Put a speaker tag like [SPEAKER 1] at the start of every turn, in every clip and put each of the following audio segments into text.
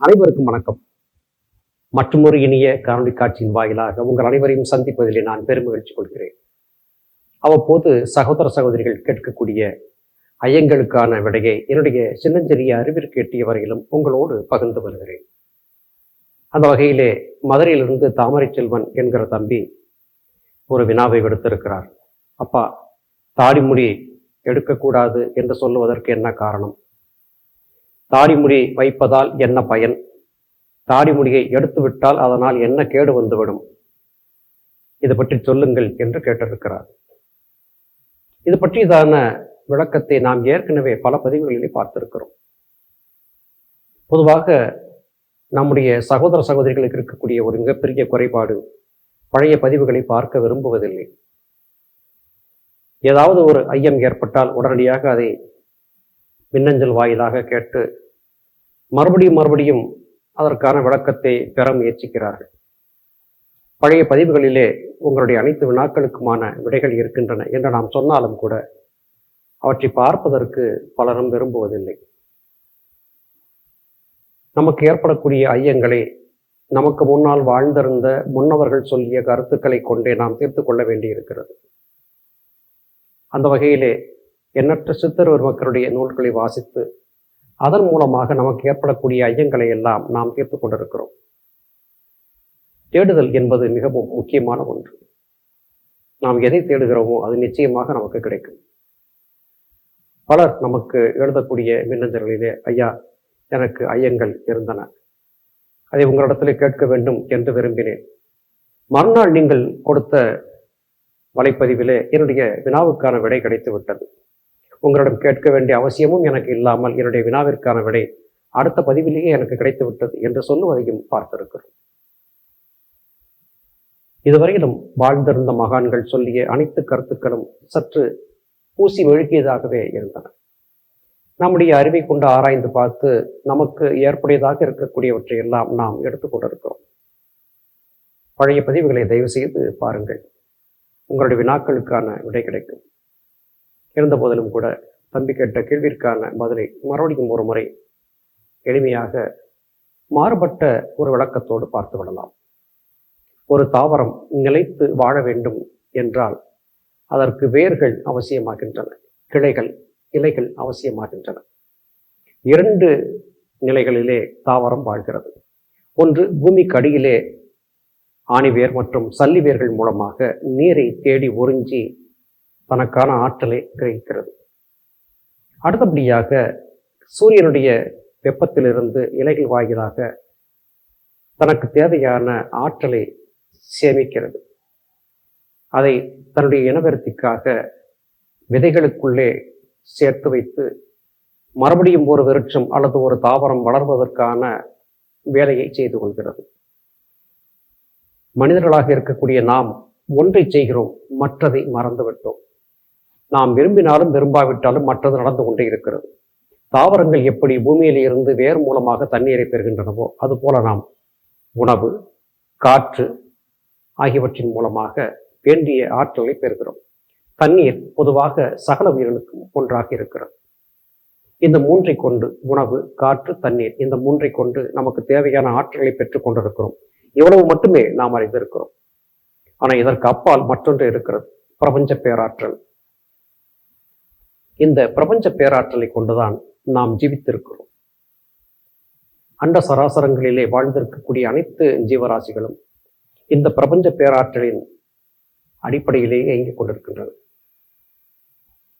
[SPEAKER 1] அனைவருக்கும் வணக்கம். மற்றொரு இனிய காணொலி காட்சியின் வாயிலாக உங்கள் அனைவரையும் சந்திப்பதிலே நான் பெருமகிழ்ச்சி கொள்கிறேன். அவ்வப்போது சகோதர சகோதரிகள் கேட்கக்கூடிய ஐயங்களுக்கான விடையை என்னுடைய சின்னஞ்சிறிய அறிவிற்கு எட்டிய வரையிலும் உங்களோடு பகிர்ந்து வருகிறேன். அந்த வகையிலே மதுரையிலிருந்து தாமரை செல்வன் என்கிற தம்பி ஒரு வினாவை விடுத்திருக்கிறார். அப்பா தாடிமுடி எடுக்கக்கூடாது என்று சொல்லுவதற்கு என்ன காரணம்? தாடிமுடி வைப்பதால் என்ன பயன்? தாடிமுடியை எடுத்துவிட்டால் அதனால் என்ன கேடு வந்துவிடும்? இது பற்றி சொல்லுங்கள் என்று கேட்டிருக்கிறார். இது பற்றியதான விளக்கத்தை நாம் ஏற்கனவே பல பதிவுகளிலே பார்த்திருக்கிறோம். பொதுவாக நம்முடைய சகோதர சகோதரிகளுக்கு இருக்கக்கூடிய ஒரு மிகப்பெரிய குறைபாடு பழைய பதிவுகளை பார்க்க விரும்புவதில்லை. ஏதாவது ஒரு ஐயம் ஏற்பட்டால் உடனடியாக அதை மின்னஞ்சல் வாயிலாக கேட்டு மறுபடியும் மறுபடியும் அதற்கான விளக்கத்தை பெற முயற்சிக்கிறார்கள். பழைய பதிவுகளிலே உங்களுடைய அனைத்து வினாக்களுக்குமான விடைகள் இருக்கின்றன என்று நாம் சொன்னாலும் கூட அவற்றை பார்ப்பதற்கு பலரும் விரும்புவதில்லை. நமக்கு ஏற்படக்கூடிய ஐயங்களை நமக்கு முன்னால் வாழ்ந்திருந்த முன்னவர்கள் சொல்லிய கருத்துக்களை கொண்டே நாம் தீர்த்து கொள்ள வேண்டியிருக்கிறது. அந்த வகையிலே எண்ணற்ற சித்தர் மக்களுடைய நூல்களை வாசித்து அதன் மூலமாக நமக்கு ஏற்படக்கூடிய ஐயங்களை எல்லாம் நாம் தீர்த்து கொண்டிருக்கிறோம். தேடுதல் என்பது மிகவும் முக்கியமான ஒன்று. நாம் எதை தேடுகிறோமோ அது நிச்சயமாக நமக்கு கிடைக்கும். பலர் நமக்கு எழுதக்கூடிய மின்னஞ்சல்களிலே ஐயா எனக்கு ஐயங்கள் இருந்தன. அதை உங்களிடத்தில் கேட்க வேண்டும் என்று விரும்பினேன். மறுநாள் நீங்கள் கொடுத்த வலைப்பதிவிலே என்னுடைய வினாவுக்கான விடை கிடைத்து விட்டது உங்களிடம் கேட்க வேண்டிய அவசியமும் எனக்கு இல்லாமல் என்னுடைய வினாவிற்கான விடை அடுத்த பதிவிலேயே எனக்கு கிடைத்து விட்டது என்று சொல்லுவதையும் பார்த்திருக்கிறோம். இதுவரையிலும் வாழ்ந்திருந்த மகான்கள் சொல்லிய அனைத்து கருத்துக்களும் சற்று பூசி மெழுகியதாகவே இருந்தன. நம்முடைய அறிவை கொண்டு ஆராய்ந்து பார்த்து நமக்கு ஏற்புடையதாக இருக்கக்கூடியவற்றை எல்லாம் நாம் எடுத்துக்கொண்டிருக்கிறோம் பழைய பதிவுகளை தயவு செய்து பாருங்கள். உங்களுடைய வினாக்களுக்கான விடை கிடைக்கும். இருந்த போதிலும் கூட தம்பி கேட்ட கேள்விற்கான பதிலை மறுபடியும் ஒரு முறை எளிமையாக மாறுபட்ட ஒரு விளக்கத்தோடு பார்த்து விடலாம் ஒரு தாவரம் நிலைத்து வாழ வேண்டும் என்றால் அதற்கு வேர்கள் அவசியமாகின்றன கிளைகள் இலைகள் அவசியமாகின்றன. இரண்டு நிலைகளிலே தாவரம் வாழ்கிறது. ஒன்று பூமிக்கு அடியிலே ஆணிவேர் மற்றும் சல்லி வேர்கள் மூலமாக நீரை தேடி உறிஞ்சி தனக்கான ஆற்றலை கிரகிக்கிறது. அடுத்தபடியாக சூரியனுடைய வெப்பத்திலிருந்து இலைகள் வாயிலாக தனக்கு தேவையான ஆற்றலை சேமிக்கிறது. அதை தன்னுடைய இனவருத்திக்காக விதைகளுக்குள்ளே சேர்த்து வைத்து மறுபடியும் ஒரு விருட்சம் அல்லது ஒரு தாவரம் வளர்வதற்கான வேலையை செய்து கொள்கிறது. மனிதர்களாக இருக்கக்கூடிய நாம் ஒன்றை செய்கிறோம் மற்றதை மறந்துவிட்டோம். நாம் விரும்பினாலும் விரும்பாவிட்டாலும் மற்றது நடந்து கொண்டே இருக்கிறது. தாவரங்கள் எப்படி பூமியில் இருந்து வேர் மூலமாக தண்ணீரை பெறுகின்றனவோ அதுபோல நாம் உணவு காற்று ஆகியவற்றின் மூலமாக வேண்டிய ஆற்றலை பெறுகிறோம். தண்ணீர் பொதுவாக சகல உயிர்களுக்கும் ஒன்றாக இருக்கிறது. இந்த மூன்றை கொண்டு உணவு காற்று தண்ணீர் இந்த மூன்றை கொண்டு நமக்கு தேவையான ஆற்றலை பெற்றுக் கொண்டிருக்கிறோம். இவ்வளவு மட்டுமே நாம் அறிந்திருக்கிறோம். ஆனால் இதற்கு அப்பால் மற்றொன்று இருக்கிறது. பிரபஞ்ச பேராற்றல். இந்த பிரபஞ்ச பேராற்றலை கொண்டுதான் நாம் ஜீவித்திருக்கிறோம். அண்ட சராசரங்களிலே வாழ்ந்திருக்கக்கூடிய அனைத்து ஜீவராசிகளும் இந்த பிரபஞ்ச பேராற்றலின் அடிப்படையிலேயே இயங்கிக் கொண்டிருக்கின்றன.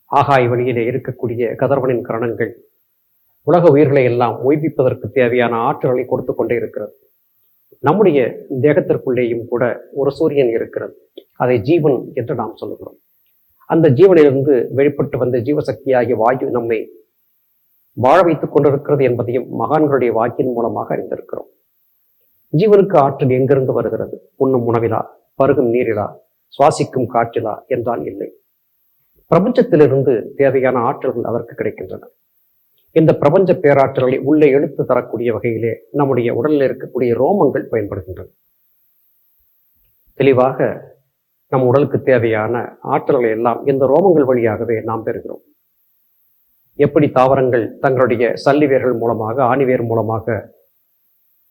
[SPEAKER 1] ஆகாய வழியிலே இருக்கக்கூடிய கதர்வனின் கரணங்கள் உலக உயிர்களை எல்லாம் ஓய்விப்பதற்கு தேவையான ஆற்றலை கொடுத்து கொண்டே இருக்கிறது. நம்முடைய தேகத்திற்குள்ளேயும் கூட ஒரு சூரியன் இருக்கிறது. அதை ஜீவன் என்று நாம் சொல்லுகிறோம். அந்த ஜீவனிலிருந்து வெளிப்பட்டு வந்த ஜீவசக்தியாகிய வாயு நம்மை வாழ வைத்துக் கொண்டிருக்கிறது என்பதையும் மகான்களுடைய வாக்கின் மூலமாக அறிந்திருக்கிறோம். ஜீவனுக்கு ஆற்றல் எங்கிருந்து வருகிறது? உண்ணும் உணவிலா? பருகும் நீரிலா? சுவாசிக்கும் காற்றிலா? என்றால் இல்லை. பிரபஞ்சத்திலிருந்து தேவையான ஆற்றல்கள் அதற்கு கிடைக்கின்றன. இந்த பிரபஞ்ச பேராற்றலை உள்ளே எழுத்து தரக்கூடிய வகையிலே நம்முடைய உடலில் இருக்கக்கூடிய ரோமங்கள் பயன்படுகின்றன. தெளிவாக நம் உடலுக்கு தேவையான ஆற்றல்களை எல்லாம் இந்த ரோமங்கள் வழியாகவே நாம் பெறுகிறோம். எப்படி தாவரங்கள் தங்களுடைய சல்லிவேர்கள் மூலமாக ஆணிவேர் மூலமாக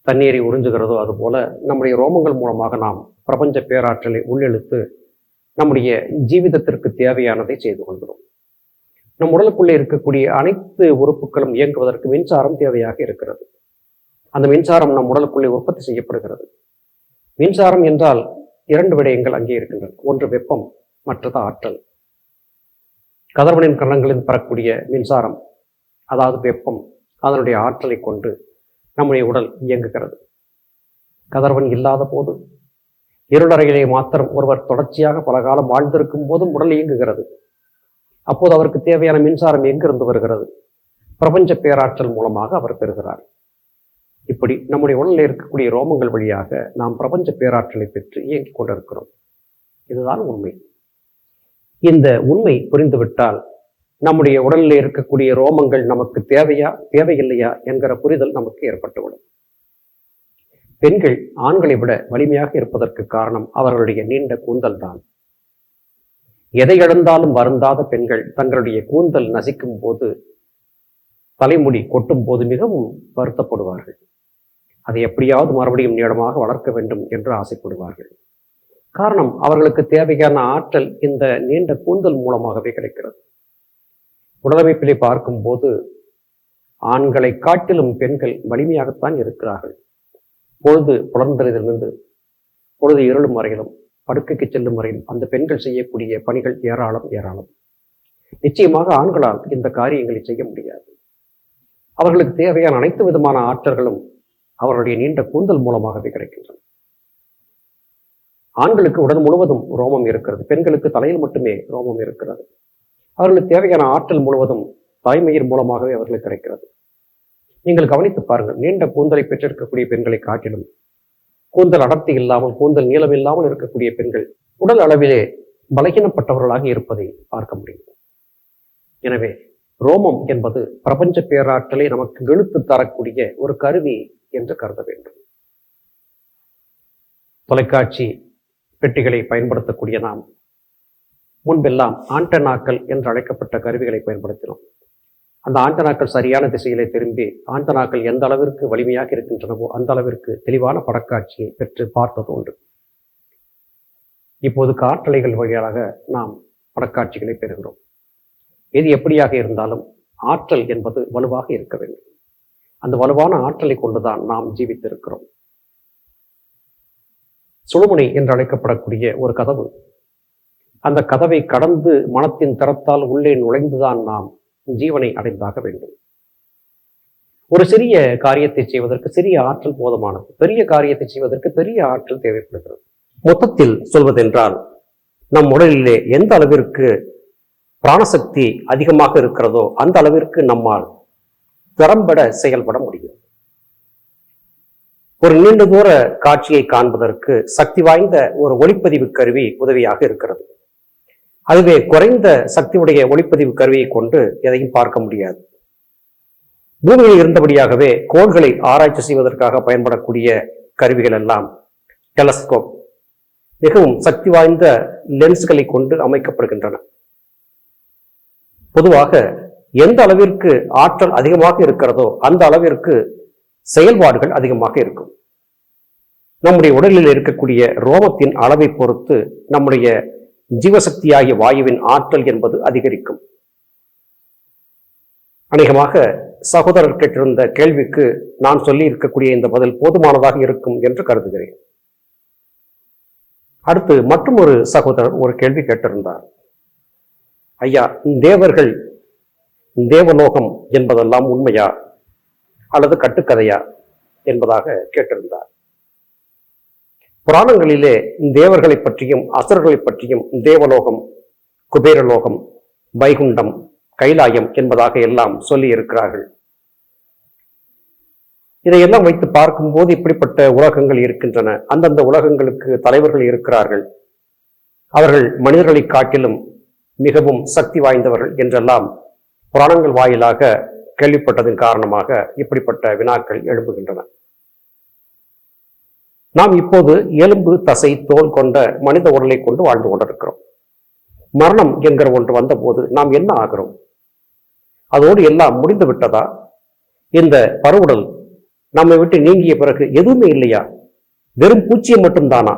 [SPEAKER 1] தண்ணீரை உறிஞ்சுகிறதோ அதுபோல நம்முடைய ரோமங்கள் மூலமாக நாம் பிரபஞ்ச பேராற்றலை உள்ளெழுத்து நம்முடைய ஜீவிதத்திற்கு தேவையானதை செய்து கொள்கிறோம். நம் உடலுக்குள்ளே இருக்கக்கூடிய அனைத்து உறுப்புகளும் இயங்குவதற்கு மின்சாரம் தேவையாக இருக்கிறது. அந்த மின்சாரம் நம் உடலுக்குள்ளே உற்பத்தி செய்யப்படுகிறது. மின்சாரம் என்றால் இரண்டு விடயங்கள் அங்கே இருக்கின்றன. ஒன்று வெப்பம் மற்றது ஆற்றல். கதர்வனின் கரணங்களில் பெறக்கூடிய மின்சாரம் அதாவது வெப்பம் அதனுடைய ஆற்றலை கொண்டு நம்முடைய உடல் இயங்குகிறது. கதர்வன் இல்லாத போது இருளறையிலே மாத்திரம் ஒருவர் தொடர்ச்சியாக பல காலம் வாழ்ந்திருக்கும் போதும் உடல் இயங்குகிறது. அப்போது அவருக்கு தேவையான மின்சாரம் எங்கிருந்து வருகிறது? பிரபஞ்ச பேராற்றல் மூலமாக அவர் பெறுகிறார். இப்படி நம்முடைய உடலில் இருக்கக்கூடிய ரோமங்கள் வழியாக நாம் பிரபஞ்ச பேராற்றலை பெற்று இயங்கிக் கொண்டிருக்கிறோம். இதுதான் உண்மை. இந்த உண்மை புரிந்துவிட்டால் நம்முடைய உடலில் இருக்கக்கூடிய ரோமங்கள் நமக்கு தேவையா தேவையில்லையா என்கிற புரிதல் நமக்கு ஏற்பட்டுவிடும். பெண்கள் ஆண்களை விட வலிமையாக இருப்பதற்கு காரணம் அவர்களுடைய நீண்ட கூந்தல் தான் எதை இழந்தாலும் வருந்தாத பெண்கள் தங்களுடைய கூந்தல் நசிக்கும் போது தலைமுடி கொட்டும் போது மிகவும் வருத்தப்படுவார்கள். அதை எப்படியாவது மறுபடியும் நீளமாக வளர்க்க வேண்டும் என்று ஆசைப்படுவார்கள். காரணம் அவர்களுக்கு தேவையான ஆற்றல் இந்த நீண்ட கூந்தல் மூலமாகவே கிடைக்கிறது. உடலமைப்பிலே பார்க்கும்போது ஆண்களை காட்டிலும் பெண்கள் வலிமையாகத்தான் இருக்கிறார்கள். பொழுது புலர்ந்ததிலிருந்து பொழுது இருளும் வரையிலும் படுக்கைக்கு செல்லும் வரையிலும் அந்த பெண்கள் செய்யக்கூடிய பணிகள் ஏராளம் ஏராளம். நிச்சயமாக ஆண்களால் இந்த காரியங்களை செய்ய முடியாது. அவர்களுக்கு தேவையான அனைத்து விதமான ஆற்றல்களும் அவர்களுடைய நீண்ட கூந்தல் மூலமாகவே கிடைக்கின்றன ஆண்களுக்கு உடல் முழுவதும் ரோமம் இருக்கிறது. பெண்களுக்கு தலையில் மட்டுமே ரோமம் இருக்கிறது. அவர்களுக்கு தேவையான ஆற்றல் முழுவதும் தாய்மையின் மூலமாகவே அவர்களுக்கு கிடைக்கிறது. நீங்கள் கவனித்து பாருங்கள் நீண்ட கூந்தலை பெற்றிருக்கக்கூடிய பெண்களை காட்டிலும் கூந்தல் அடர்த்தி இல்லாமல் கூந்தல் நீளம் இல்லாமல் இருக்கக்கூடிய பெண்கள் உடல் அளவிலே பலகீனப்பட்டவர்களாக இருப்பதை பார்க்க முடியும். எனவே ரோமம் என்பது பிரபஞ்ச பேராற்றலை நமக்கு இழுத்து தரக்கூடிய ஒரு கருவி என்று கருத வேண்டும். தொலைக்காட்சி பெட்டிகளை பயன்படுத்தக்கூடிய நாம் முன்பெல்லாம் ஆண்டனாக்கள் என்று அழைக்கப்பட்ட கருவிகளை பயன்படுத்தினோம். அந்த ஆண்டனாக்கள் சரியான திசையிலே திரும்பி ஆண்டனாக்கள் எந்த அளவிற்கு வலிமையாக இருக்கின்றனவோ அந்த அளவிற்கு தெளிவான படக்காட்சியை பெற்று பார்த்தது உண்டு. இப்போது காற்றலைகள் வழியாக நாம் படக்காட்சிகளை பெறுகிறோம். எது எப்படியாக இருந்தாலும் ஆற்றல் என்பது வலுவாக இருக்க வேண்டும். அந்த வலுவான ஆற்றலை கொண்டுதான் நாம் ஜீவித்திருக்கிறோம். சுழுமுனை என்று அழைக்கப்படக்கூடிய ஒரு கதவு. அந்த கதவை கடந்து மனத்தின் தரத்தால் உள்ளே நுழைந்துதான் நாம் ஜீவனை அடைந்தாக வேண்டும். ஒரு சிறிய காரியத்தை செய்வதற்கு சிறிய ஆற்றல் போதுமானது. பெரிய காரியத்தை செய்வதற்கு பெரிய ஆற்றல் தேவைப்படுகிறது. மொத்தத்தில் சொல்வதென்றால் நம் உடலிலே எந்த அளவிற்கு பிராணசக்தி அதிகமாக இருக்கிறதோ அந்த அளவிற்கு நம்மால் திறம்பட செயல்பட முடியும். ஒரு நீண்ட தூர காட்சியை காண்பதற்கு சக்தி வாய்ந்த ஒரு ஒளிப்பதிவு கருவி உதவியாக இருக்கிறது. அதுவே குறைந்த சக்தியுடைய ஒளிப்பதிவு கருவியை கொண்டு எதையும் பார்க்க முடியாது. பூமியில் இருந்தபடியாகவே கோள்களை ஆராய்ச்சி செய்வதற்காக பயன்படக்கூடிய கருவிகள் எல்லாம் டெலஸ்கோப். மிகவும் சக்தி வாய்ந்த லென்ஸ்களை கொண்டு அமைக்கப்படுகின்றன. பொதுவாக எந்த அளவிற்கு ஆற்றல் அதிகமாக இருக்கிறதோ அந்த அளவிற்கு செயல்பாடுகள் அதிகமாக இருக்கும். நம்முடைய உடலில் இருக்கக்கூடிய ரோமத்தின் அளவை பொறுத்து நம்முடைய ஜீவசக்தியாகிய வாயுவின் ஆற்றல் என்பது அதிகரிக்கும். அநேகமாக சகோதரர் கேட்டிருந்த கேள்விக்கு நான் சொல்லி இருக்கக்கூடிய இந்த பதில் போதுமானதாக இருக்கும் என்று கருதுகிறேன். அடுத்து மற்றும் ஒரு சகோதரர் ஒரு கேள்வி கேட்டிருந்தார். ஐயா தேவர்கள் தேவலோகம் என்பதெல்லாம் உண்மையா? அல்லது கட்டுக்கதையா? என்பதாக கேட்டிருந்தார். புராணங்களிலே தேவர்களை பற்றியும் அசர்களை பற்றியும் தேவலோகம் குபேரலோகம் வைகுண்டம் கைலாயம் என்பதாக எல்லாம் சொல்லி இருக்கிறார்கள் இதையெல்லாம் வைத்து பார்க்கும்போது இப்படிப்பட்ட உலகங்கள் இருக்கின்றன. அந்தந்த உலகங்களுக்கு தலைவர்கள் இருக்கிறார்கள். அவர்கள் மனிதர்களை காட்டிலும் மிகவும் சக்தி வாய்ந்தவர்கள் என்றெல்லாம் புராணங்கள் வாயிலாக கேள்விப்பட்டதன் காரணமாக இப்படிப்பட்ட வினாக்கள் எழும்புகின்றன. நாம் இப்போது எலும்பு தசை தோல் கொண்ட மனித உடலை கொண்டு வாழ்ந்து கொண்டிருக்கிறோம். மரணம் என்கிற ஒன்று வந்தபோது நாம் என்ன ஆகிறோம்? அதோடு எல்லாம் முடிந்து விட்டதா? இந்த பருவுடல் நம்மை விட்டு நீங்கிய பிறகு எதுவுமே இல்லையா? வெறும் பூச்சியம் மட்டும்தானா?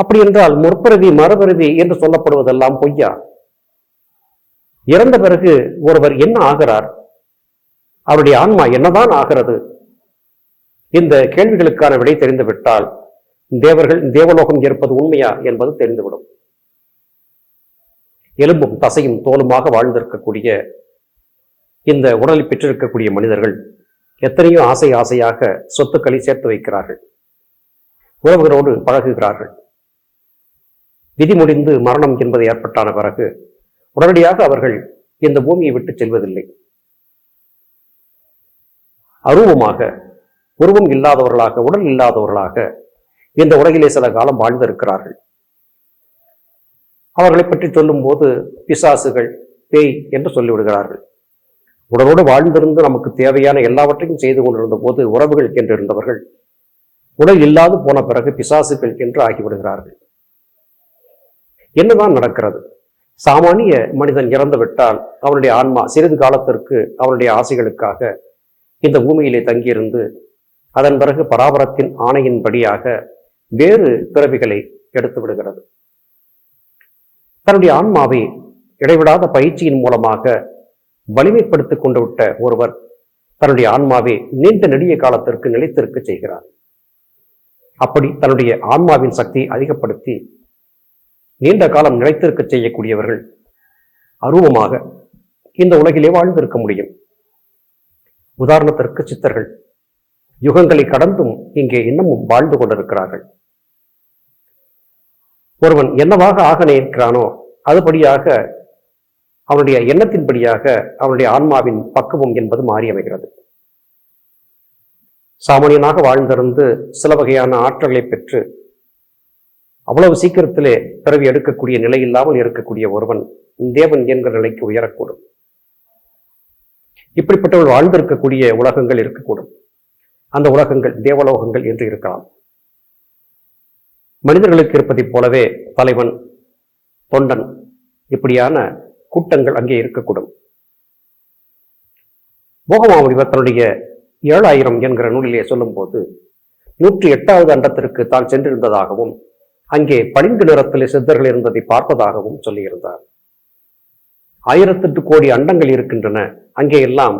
[SPEAKER 1] அப்படி என்றால் முற்பிறவி மறுபிறவி என்று சொல்லப்படுவதெல்லாம் பொய்யா? இறந்த பிறகு ஒருவர் என்ன ஆகிறார்? அவருடைய ஆன்மா என்னதான் ஆகிறது? இந்த கேள்விகளுக்கான விடை தெரிந்துவிட்டால் தேவர்கள் தேவலோகம் இருப்பது உண்மையா என்பது தெரிந்துவிடும். எலும்பும் தசையும் தோலுமாக வாழ்ந்திருக்கக்கூடிய இந்த உடலை பெற்றிருக்கக்கூடிய மனிதர்கள் எத்தனையோ ஆசை ஆசையாக சொத்துக்களை சேர்த்து வைக்கிறார்கள். உறவுகளோடு பழகுகிறார்கள். விதி முடிந்து மரணம் என்பது ஏற்பட்டான பிறகு உடனடியாக அவர்கள் இந்த பூமியை விட்டு செல்வதில்லை. அரூபமாக உருவம் இல்லாதவர்களாக உடல் இல்லாதவர்களாக இந்த உலகிலே சில காலம் வாழ்ந்திருக்கிறார்கள். அவர்களை பற்றி சொல்லும்போது பிசாசுகள் பேய் என்று சொல்லிவிடுகிறார்கள். உடலோடு வாழ்ந்திருந்து நமக்கு தேவையான எல்லாவற்றையும் செய்து கொண்டிருந்த போது உறவுகள் என்றிருந்தவர்கள் உடல் இல்லாது போன பிறகு பிசாசுகள் என்று ஆகிவிடுகிறார்கள். என்னதான் நடக்கிறது? சாமானிய மனிதன் இறந்து விட்டால் அவனுடைய ஆன்மா சிறிது காலத்திற்கு அவனுடைய ஆசைகளுக்காக இந்த பூமியிலே தங்கியிருந்து அதன் பிறகு பராபரத்தின் ஆணையின்படியாக வேறு பிறவிகளை எடுத்து விடுகிறது. தன்னுடைய ஆன்மாவை இடைவிடாத பயிற்சியின் மூலமாக வலிமைப்படுத்திக் கொண்டு விட்ட ஒருவர் தன்னுடைய ஆன்மாவை நீண்ட நெடிய காலத்திற்கு நிலைத்திருக்க செய்கிறார். அப்படி தன்னுடைய ஆன்மாவின் சக்தியை அதிகப்படுத்தி நீண்ட காலம் நிலைத்திருக்க செய்யக்கூடியவர்கள் அருவமாக இந்த உலகிலே வாழ்ந்திருக்க முடியும். உதாரணத்திற்கு சித்தர்கள். யுகங்களை கடந்தும் இங்கே இன்னமும் வாழ்ந்து கொண்டிருக்கிறார்கள். ஒருவன் என்னவாக ஆக நிற்கிறானோ அதுபடியாக அவனுடைய எண்ணத்தின்படியாக அவனுடைய ஆன்மாவின் பக்குவம் என்பது மாறி அமைகிறது. சாமானியனாக வாழ்ந்திருந்து சில வகையான ஆற்றலை பெற்று அவ்வளவு சீக்கிரத்திலே பிறவி எடுக்கக்கூடிய நிலை இல்லாமல் இருக்கக்கூடிய ஒருவன் தேவன் என்கிற நிலைக்கு உயரக்கூடும். இப்படிப்பட்டவள் வாழ்ந்திருக்கக்கூடிய உலகங்கள் இருக்கக்கூடும். அந்த உலகங்கள் தேவலோகங்கள் என்று இருக்கலாம். மனிதர்களுக்கு இருப்பதைப் போலவே தலைவன் தொண்டன் இப்படியான கூட்டங்கள் அங்கே இருக்கக்கூடும். போகமாமுடிவர் தன்னுடைய ஏழாயிரம் என்கிற நூலிலே சொல்லும்போது நூற்றி எட்டாவது அண்டத்திற்கு தான் சென்றிருந்ததாகவும் அங்கே பளிங்கு நிறத்தில் சித்தர்கள் இருந்ததை பார்ப்பதாகவும் சொல்லியிருந்தார். ஆயிரத்தெட்டு கோடி அண்டங்கள் இருக்கின்றன. அங்கே எல்லாம்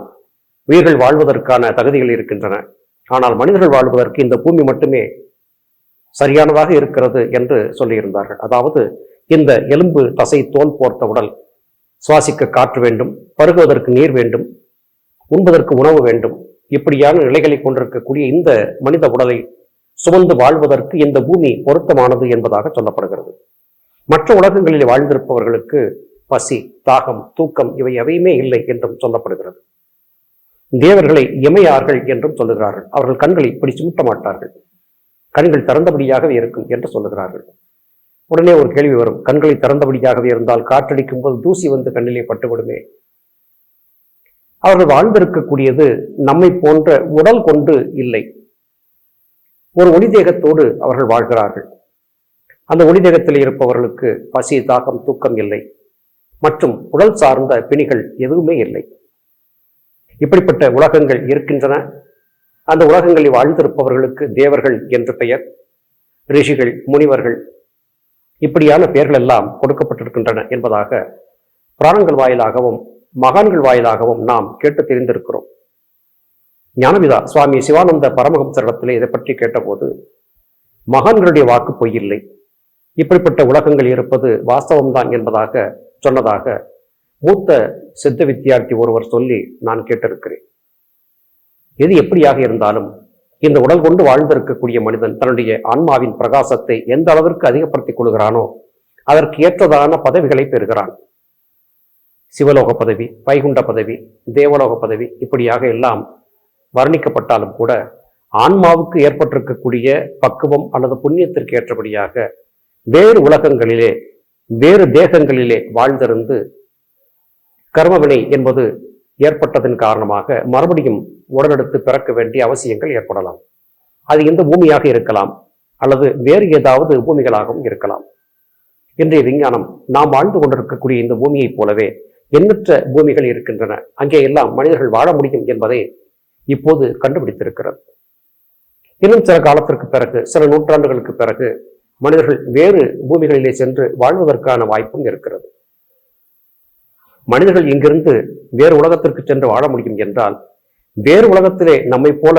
[SPEAKER 1] உயிர்கள் வாழ்வதற்கான தகுதிகள் இருக்கின்றன. ஆனால் மனிதர்கள் வாழ்வதற்கு இந்த பூமி மட்டுமே சரியானதாக இருக்கிறது என்று சொல்லியிருந்தார்கள். அதாவது இந்த எலும்பு தசை தோல் போர்த்த உடல் சுவாசிக்க காற்று வேண்டும் பருகுவதற்கு நீர் வேண்டும் உண்பதற்கு உணவு வேண்டும் இப்படியான நிலைகளை கொண்டிருக்கக்கூடிய இந்த மனித உடலை சுமந்து வாழ்வதற்கு இந்த பூமி பொருத்தமானது என்பதாக சொல்லப்படுகிறது. மற்ற உலகங்களில் வாழ்ந்திருப்பவர்களுக்கு பசி தாகம் தூக்கம் இவை எவையுமே இல்லை என்றும் சொல்லப்படுகிறது. தேவர்களை இமையார்கள் என்றும் சொல்லுகிறார்கள். அவர்கள் கண்களை இப்படி சுமட்ட மாட்டார்கள். கண்கள் திறந்தபடியாகவே இருக்கும் என்று சொல்லுகிறார்கள். உடனே ஒரு கேள்வி வரும். கண்களை திறந்தபடியாகவே இருந்தால் காற்றடிக்கும் போது தூசி வந்து கண்ணிலே பட்டுவிடுமே? அவர்கள் வாழ்ந்திருக்கக்கூடியது நம்மை போன்ற உடல் கொண்டு இல்லை. ஒரு ஒளி தேகத்தோடு அவர்கள் வாழ்கிறார்கள். அந்த ஒளி தேகத்தில் இருப்பவர்களுக்கு பசி தாகம் தூக்கம் இல்லை. மற்றும் உடல் சார்ந்த பிணிகள் எதுவுமே இல்லை. இப்படிப்பட்ட உலகங்கள் இருக்கின்றன. அந்த உலகங்களில் வாழ்ந்திருப்பவர்களுக்கு தேவர்கள் என்று பெயர் ரிஷிகள் முனிவர்கள் இப்படியான பெயர்கள் எல்லாம் கொடுக்கப்பட்டிருக்கின்றன என்பதாக புராணங்கள் வாயிலாகவும் மகான்கள் வாயிலாகவும் நாம் கேட்டு தெரிந்திருக்கிறோம். ஞானவிதா சுவாமி சிவானந்த பரமஹம்சரிடத்திலே இதை பற்றி கேட்டபோது மகான்களுடைய வாக்கு பொய்யில்லை. இப்படிப்பட்ட உலகங்கள் இருப்பது வாஸ்தவம்தான் என்பதாக சொன்னதாக மூத்த சித்த வித்தியார்த்தி ஒருவர் சொல்லி நான் கேட்டிருக்கிறேன். எது எப்படியாக இருந்தாலும் இந்த உடல் கொண்டு வாழ்ந்திருக்கக்கூடிய மனிதன் தன்னுடைய ஆன்மாவின் பிரகாசத்தை எந்த அளவிற்கு அதிகப்படுத்திக் கொள்கிறானோ அதற்கு ஏற்றதான பதவிகளை பெறுகிறான். சிவலோக பதவி வைகுண்ட பதவி தேவலோக பதவி இப்படியாக எல்லாம் வர்ணிக்கப்பட்டாலும் கூட ஆன்மாவுக்கு ஏற்பட்டிருக்கக்கூடிய பக்குவம் அல்லது புண்ணியத்திற்கு ஏற்றபடியாக வேறு உலகங்களிலே வேறு தேசங்களிலே வாழ்ந்திருந்து கர்மவினை என்பது ஏற்பட்டதன் காரணமாக மறுபடியும் உடலெடுத்து பிறக்க வேண்டிய அவசியங்கள் ஏற்படலாம். அது இந்த பூமியாக இருக்கலாம் அல்லது வேறு ஏதாவது பூமிகளாகவும் இருக்கலாம். இன்றைய விஞ்ஞானம் நாம் வாழ்ந்து கொண்டிருக்கக்கூடிய இந்த பூமியைப் போலவே எண்ணற்ற பூமிகள் இருக்கின்றன. அங்கே எல்லாம் மனிதர்கள் வாழ முடியும் என்பதை இப்போது கண்டுபிடித்திருக்கிறது. இன்னும் சில காலத்திற்கு பிறகு சில நூற்றாண்டுகளுக்கு பிறகு மனிதர்கள் வேறு பூமிகளிலே சென்று வாழ்வதற்கான வாய்ப்பும் இருக்கிறது. மனிதர்கள் இங்கிருந்து வேறு உலகத்திற்கு சென்று வாழ முடியும் என்றால் வேறு உலகத்திலே நம்மை போல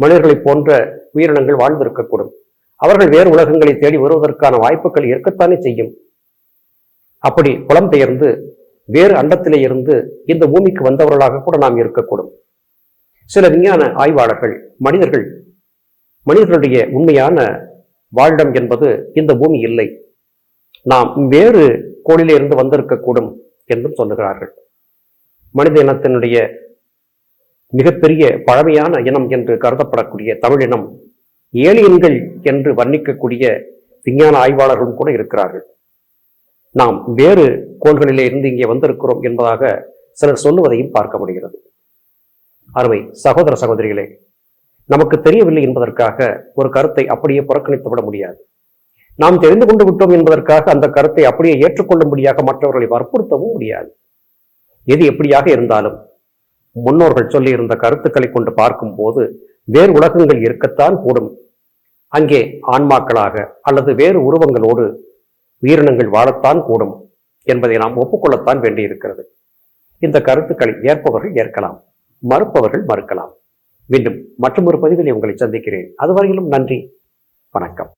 [SPEAKER 1] மனிதர்களைப் போன்ற உயிரினங்கள் வாழ்ந்திருக்கக்கூடும். அவர்கள் வேறு உலகங்களை தேடி வருவதற்கான வாய்ப்புகள் இருக்கத்தானே செய்யும். அப்படி புலம்பெயர்ந்து வேறு அண்டத்திலே இருந்து இந்த பூமிக்கு வந்தவர்களாக கூட நாம் இருக்கக்கூடும். சில விஞ்ஞான ஆய்வாளர்கள் மனிதர்கள் மனிதர்களுடைய உண்மையான வாழிடம் என்பது இந்த பூமி இல்லை. நாம் வேறு கோளிலிருந்து வந்திருக்கக்கூடும் என்றும் சொல்லுகிறார்கள். மனித இனத்தினுடைய மிகப்பெரிய பழமையான இனம் என்று கருதப்படக்கூடிய தமிழ் இனம் ஏலியன்கள் என்று வர்ணிக்கக்கூடிய விஞ்ஞான ஆய்வாளர்களும் கூட இருக்கிறார்கள். நாம் வேறு கோள்களிலே இருந்து இங்கே வந்திருக்கிறோம் என்பதாக சிலர் சொல்லுவதையும் பார்க்க முடிகிறது. அருமை சகோதர சகோதரிகளே நமக்கு தெரியவில்லை என்பதற்காக ஒரு கருத்தை அப்படியே புறக்கணித்து விட முடியாது. நாம் தெரிந்து கொண்டு விட்டோம் என்பதற்காக அந்த கருத்தை அப்படியே ஏற்றுக்கொள்ளும்படியாக மற்றவர்களை வற்புறுத்தவும் முடியாது. எது எப்படியாக இருந்தாலும் முன்னோர்கள் சொல்லியிருந்த கருத்துக்களை கொண்டு பார்க்கும்போது வேறு உலகங்கள் இருக்கத்தான் கூடும். அங்கே ஆன்மாக்களாக அல்லது வேறு உருவங்களோடு உயிரினங்கள் வாழத்தான் கூடும் என்பதை நாம் ஒப்புக்கொள்ளத்தான் வேண்டியிருக்கிறது. இந்த கருத்துக்களை ஏற்பவர்கள் ஏற்கலாம். மறுப்பவர்கள் மறுக்கலாம். மீண்டும் மற்றொரு பதிவில் உங்களை சந்திக்கிறேன். அதுவரையிலும் நன்றி. வணக்கம்.